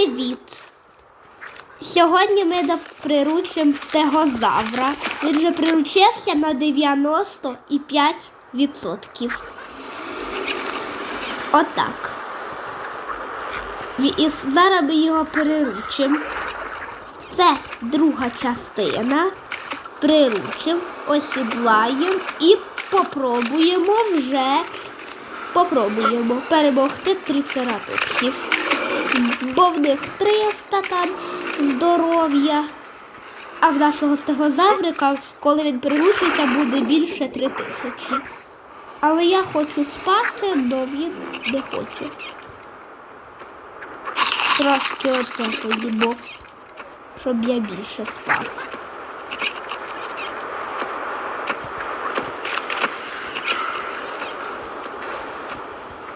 Привіт! Сьогодні ми приручимо стегозавра. Він вже приручився на 95%. Отак. І зараз ми його приручимо. Це друга частина. Приручимо, осідлаємо і попробуємо вже попробуємо перемогти трицератопсів. Бо в них 300 там здоров'я. А в нашого стегозаврика, коли він приручиться, буде більше 3000. Але я хочу спати, але він не хоче. Трошки оце поїмо, щоб я більше спав.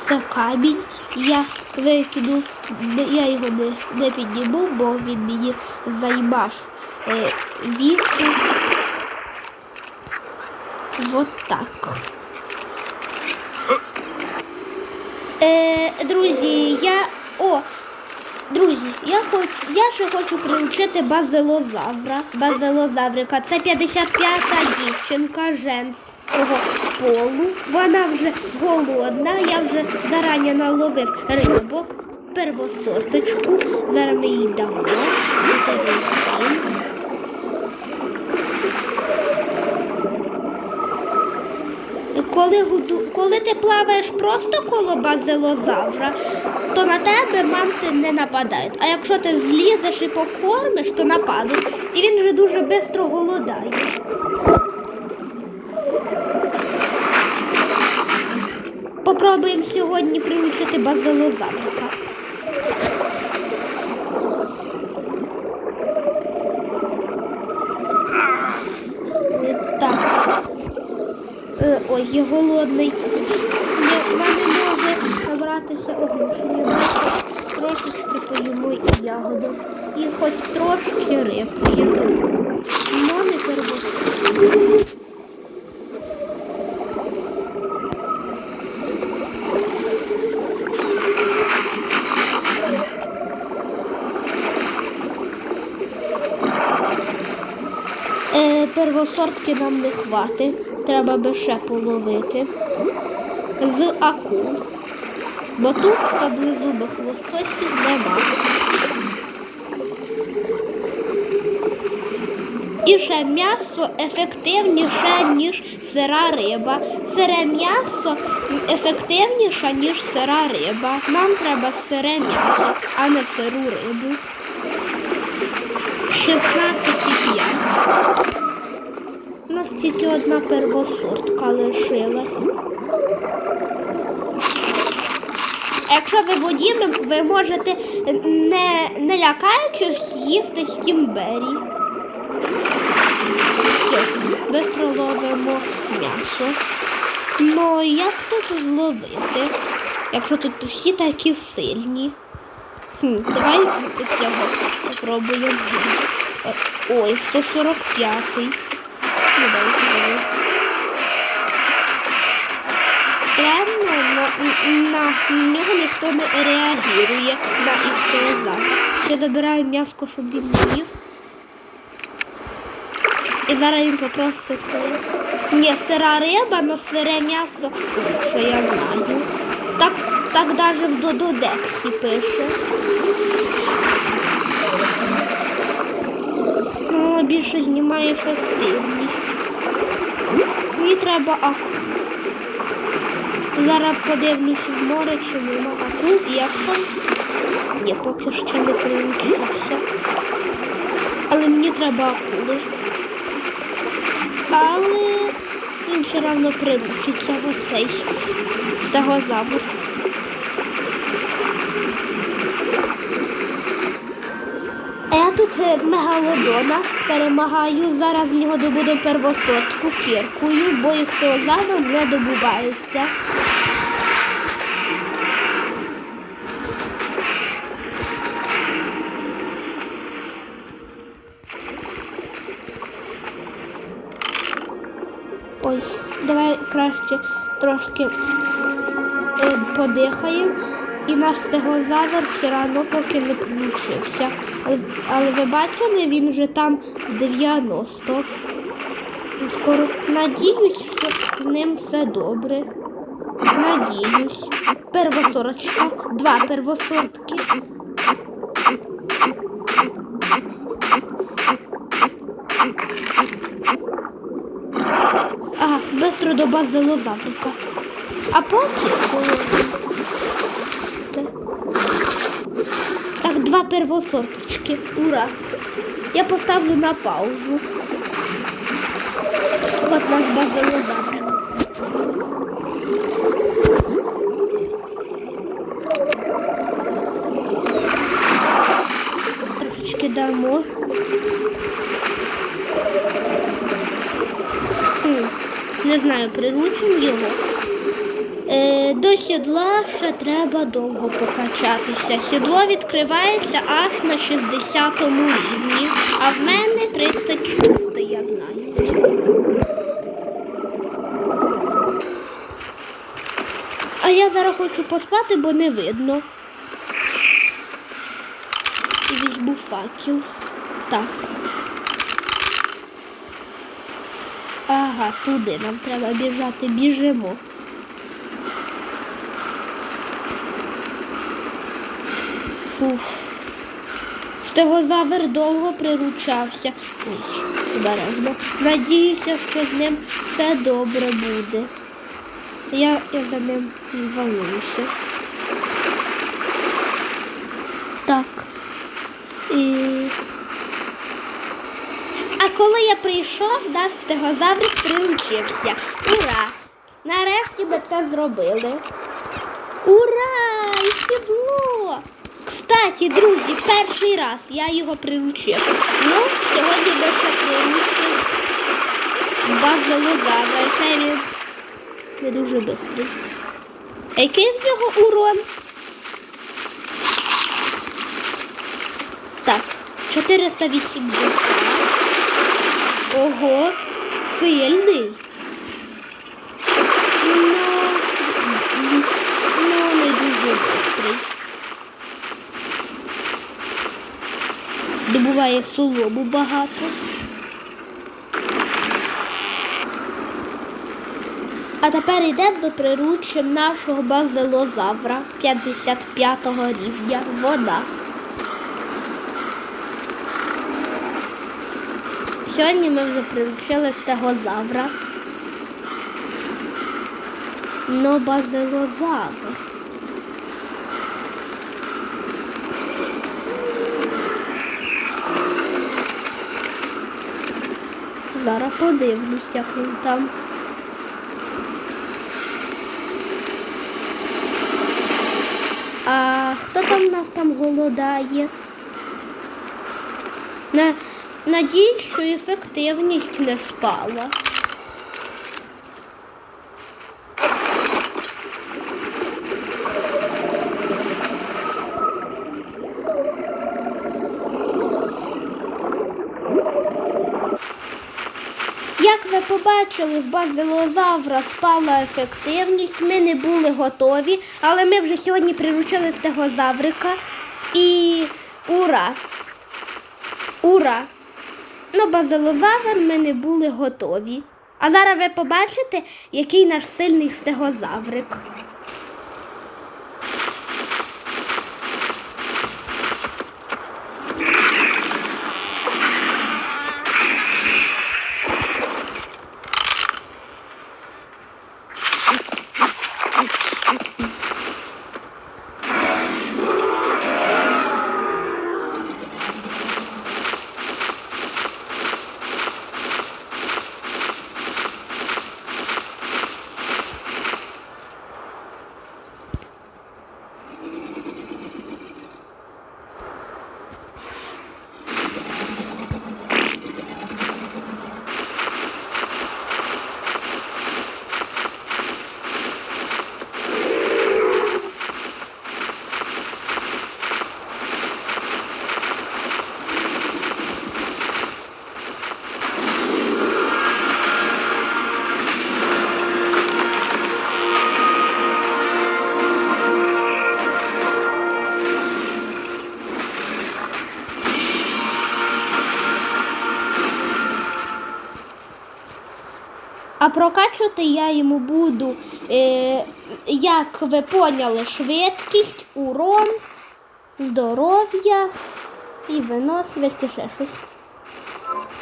Це камінь. Я викинув, я його не, не підніму, бо він мені займав е, вісу. Вот так. Е, друзі, я. О! Друзі, я хочу, я ще хочу приручити базилозавра. Базилозаврика. Це 55-та дівчинка женського полу. Вона вже голодна. Я вже зарані наловив рибок, первосорточку. Зараз ми їй дамо. Коли, коли ти плаваєш просто коло базилозавра, то на тебе мамки не нападають. А якщо ти злізеш і покормиш, то нападуть. І він вже дуже швидко голодає. Попробуємо сьогодні приручити базилозаврика. Е, Так. Е, Ой, я голодний. В мене може набратися оглушення. Трошечки поїмо ягоду. І хоч трошки рибки. Но не перебувати. Е, первосортки нам не хватить. Треба би ще половити. З акул. Бо тут саблезубих лососів нема. І ще м'ясо ефективніше, ніж сира риба. Сире м'ясо ефективніше, ніж сира риба. Нам треба сире м'ясо, а не сиру рибу. 16,5. У нас тільки одна первосортка лишилась. Якщо ви водіном, ви можете не, не лякаючись їсти стімбері. Бистро ловимо м'ясо. Ну як тут зловити? Якщо тут всі такі сильні. Хм, давай цього попробуємо. Е, Ой, 145-й. Ну, дай сюди. Странно, на, на нього ніхто не реагує на ІПЗ. Я забираю м'яско, щоб він не їв. І зараз він попросить. Ні, сира риба, але сире м'ясо, що я знаю. Так, так навіть в Дододексі пише. Ну, Воно більше знімає ефективність. Мені треба акул. Зараз подивлюсь в море, чи нема акул, і якщо... Ні, поки ще не прилучився. Але мені треба акули. Але він все одно приручиться в цей стегозавр. А тут е, мегалодона перемагаю. Зараз з нього добуду первосотку кіркою, бо їх стегозавром не добувається. Ой, давай краще трошки е, подихаємо. І наш стегозавр все одно поки не прилучився. Але, але ви бачили, він вже там 90. Скоро надіюсь, що з ним все добре. Надіюсь. Первосорочка. Два первосортки. Ага, бистро до базилозаврика. А потім коли це. Так, два первосорточки. Ура! Я поставлю на паузу. От наш базилозаврик. Трошечки дамо. Не знаю, приручимо його. Е, до сідла ще треба довго покачатися. Сідло відкривається аж на 60-му рівні, а в мене 36, я знаю. А я зараз хочу поспати, бо не видно. Візьму факел. Так. Ага, туди нам треба біжати. Біжимо. Уф. Стегозавр довго приручався. Обережно. Надіюся, що з ним все добре буде. Я, я за ним волнуюся. Так. І... А коли я прийшов, наш стегозаврик приручився. Ура! Нарешті ми це зробили. Ура! І сідло! Кстати, друзі, перший раз я його приручив. Ну, сьогодні ще приручив базилозавра. І це не дуже швидкий. Який в нього урон? Так, 480. Ого, сильний. Ну, ну не дуже швидкий. Добуває солому багато. А тепер йдемо до приручим нашого базилозавра 55 го рівня. Вода. Сьогодні ми вже приручили стегозавра. Но базилозавр. Зараз подивлюсь, як він там. А хто там у нас там голодає? На... Надіюсь, що ефективність не спала. Як ви побачили, в базилозавра спала ефективність, ми не були готові, але ми вже сьогодні приручили стегозаврика і ура! Ура! Ну, базилозавр ми не були готові. А зараз ви побачите, який наш сильний стегозаврик. Прокачувати я йому буду, е, як ви поняли, швидкість, урон, здоров'я і виносливість і ще щось.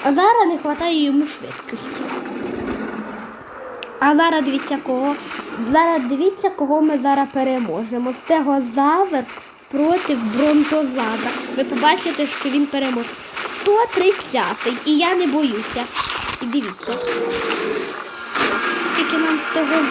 А зараз не вистачає йому швидкості. А зараз дивіться кого. Зараз дивіться, кого ми зараз переможемо. Стегозавр проти бронтозавра. Ви побачите, що він переможе. 130-й. І я не боюся. І дивіться. Тільки нам з того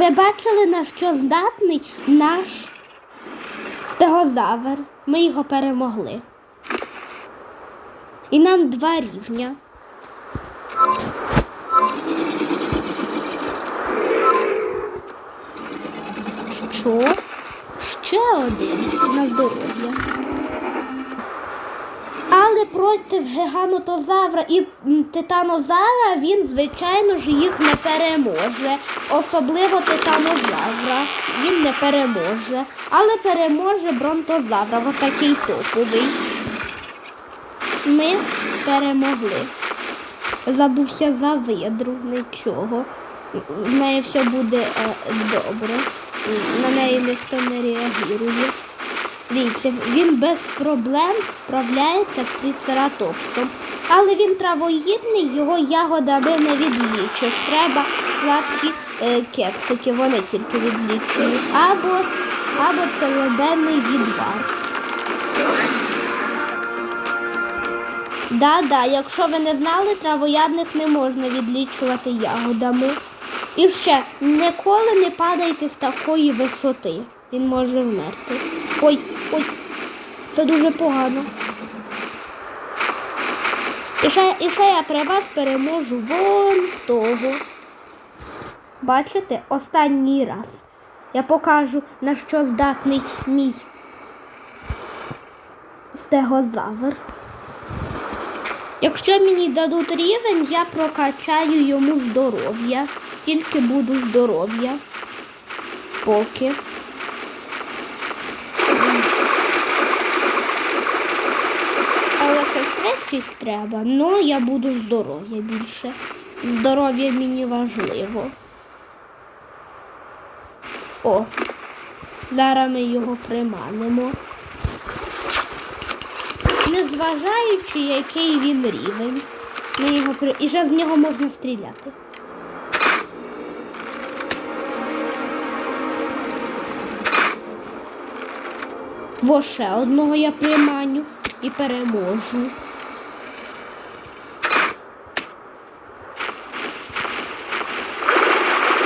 Ви бачили, що здатний наш стегозавр. Ми його перемогли. І нам два рівня. Що? Ще один на здоров'я. Проти гиганотозавра і титанозавра він, звичайно ж, їх не переможе. Особливо титанозавра. Він не переможе. Але переможе бронтозавра. Ось такий топовий. Ми перемогли. Забувся за видру, нічого. В неї все буде е, добре. На неї ніхто не реагує. Дивіться, він без проблем справляється з трицератопсом. Але він травоїдний, його ягодами не відлічиш. Треба сладкі е, кексики, вони тільки відлічують. Або, або целебенний відвар. Да, да, якщо ви не знали, травоядних не можна відлічувати ягодами. І ще ніколи не падайте з такої висоти. Він може вмерти. Ой, ой, це дуже погано. І ще, і ще я при вас переможу вон того. Бачите, останній раз. Я покажу, на що здатний мій стегозавр. Якщо мені дадуть рівень, я прокачаю йому здоров'я. Тільки буду здоров'я. Поки. Але швидкість треба, ну я буду здоров'я більше. Здоров'я мені важливо. О, зараз ми його приманимо. Незважаючи, який він рівень. Ми його при... І вже з нього можна стріляти. Во ще одного я приманю і переможу.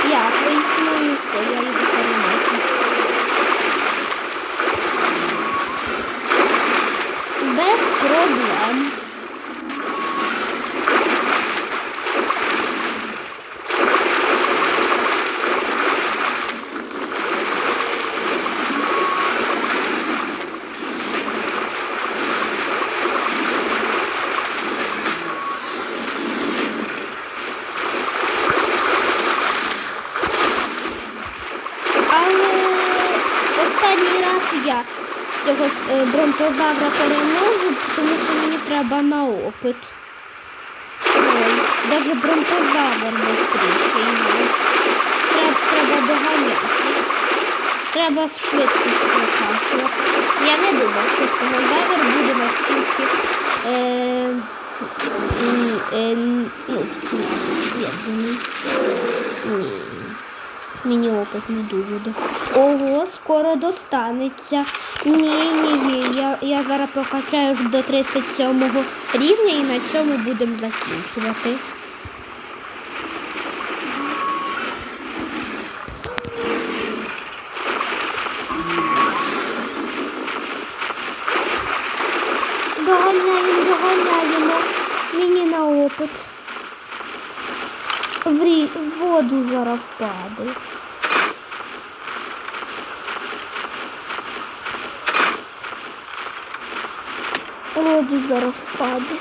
Я вийшла і все, я його переможу. я цього е, бронтозавра переможу, тому що мені треба на опит. Даже бронтозавр быстріший. є. Треба, треба доганяти. Треба швидкість прокачувати. Я не думав, що стегозавр буде настільки е, м, е, ну, медленний. Ні. Мені опит не дуже. Ого, скоро достанеться. Ні, ні, ні. Я, я зараз прокачаю до 37 рівня і на цьому будемо закінчувати. Доганяємо, доганяємо. Мені на опит. В, рі... в воду зараз впаде. В Воду зараз впаде.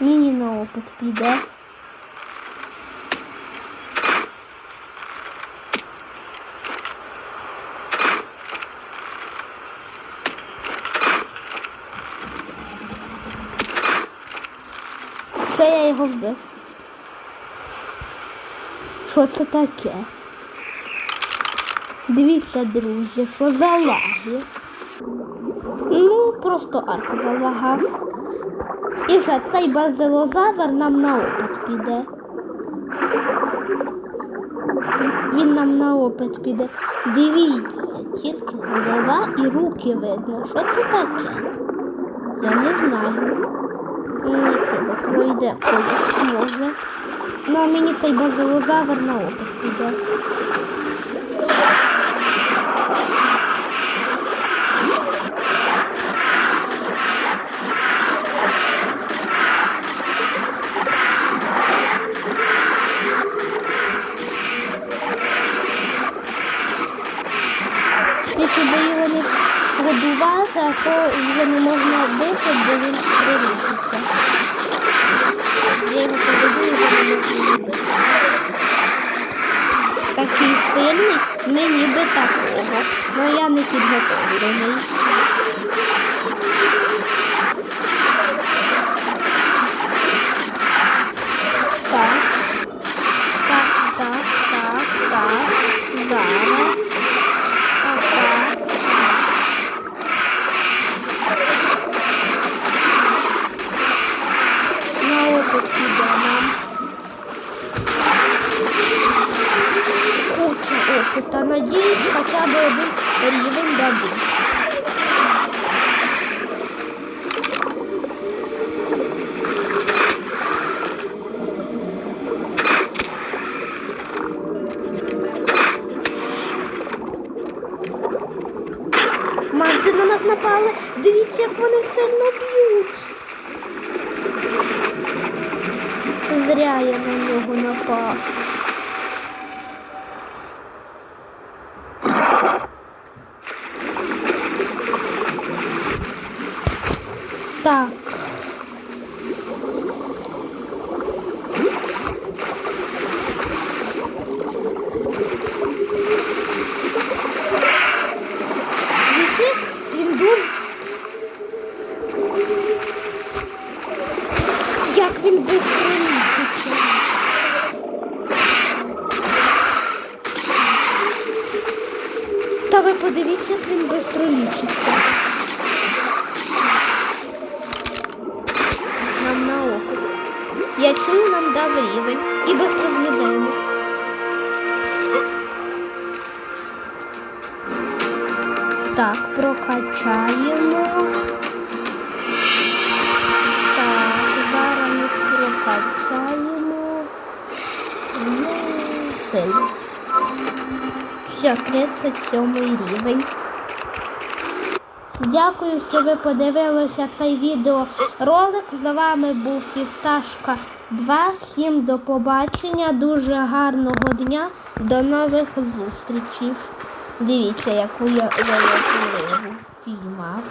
Ні, на опит піде. Що це таке? Дивіться, друзі, що за лаги. Ну, просто арк залагав. І вже цей базилозавр нам на опит піде. Він нам на опит піде. Дивіться, тільки голова і руки видно. Що це таке? Я не знаю. Нічого, пройде колись може. Ну, а мені цей базилозавр на опит піде. Тільки би його не годувати, а то його не можна бити, бо він приручиться. Я його поведу, його не можна бити. Такий сильний, не ніби такого, але я не підготовлений. Так. Дивіться, Так, прокачаємо. Так, зараз ми прокачаємо. Ну, сильно. Все, 37 рівень. Дякую, що ви подивилися цей відеоролик. З вами був Фісташка 2. Всім до побачення, дуже гарного дня, до нових зустрічей. Дивіться, яку я рибу піймав.